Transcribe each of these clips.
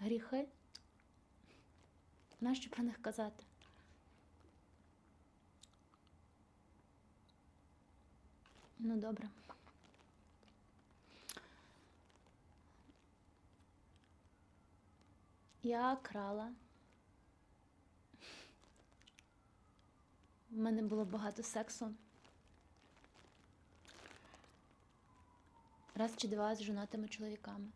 Гріхи? Нащо про них казати? Ну, добре. Я крала. У мене було багато сексу. Раз чи два з жонатими чоловіками.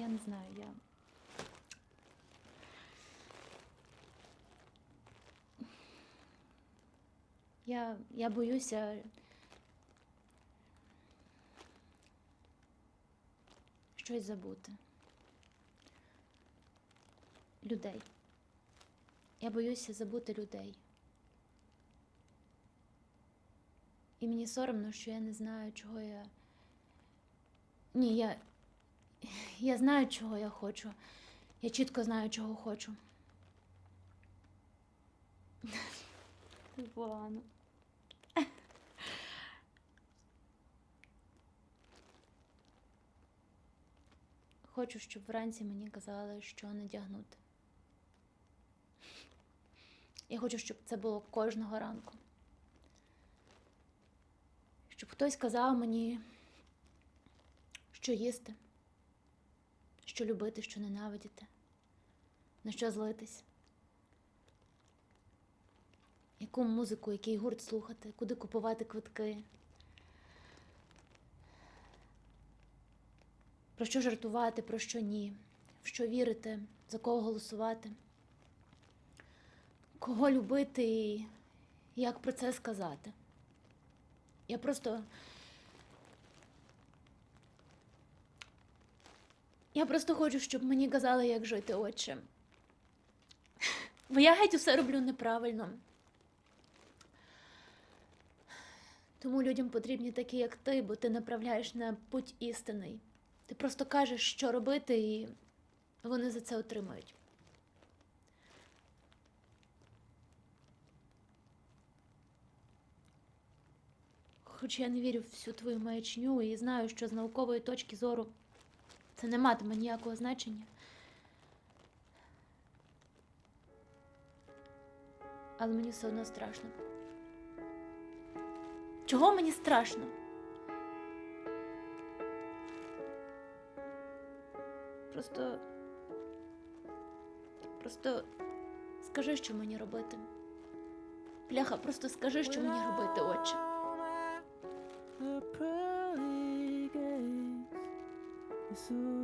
Я не знаю, я. Я, я боюся. Щось забути. Людей. Я боюся забути людей. І мені соромно, що я не знаю, чого я. Ні, я. Я знаю, чого я хочу. Я чітко знаю, чого хочу. Погано. Хочу, щоб вранці мені казали, що надягнути. Я хочу, щоб це було кожного ранку. Щоб хтось казав мені, що їсти, що любити, що ненавидіти, на що злитись, яку музику, який гурт слухати, куди купувати квитки, про що жартувати, про що ні, в що вірити, за кого голосувати, кого любити і як про це сказати. Я просто. Я просто хочу, щоб мені казали, як жити, отче. Бо я геть усе роблю неправильно. Тому людям потрібні такі, як ти, бо ти направляєш на путь істинний. Ти просто кажеш, що робити, і вони за це отримають. Хоч я не вірю в всю твою маячню і знаю, що з наукової точки зору це не матиме ніякого значення. Але мені все одно страшно. Чого мені страшно? Просто. Просто скажи, що мені робити. Бляха, просто скажи, що мені робити, отче. So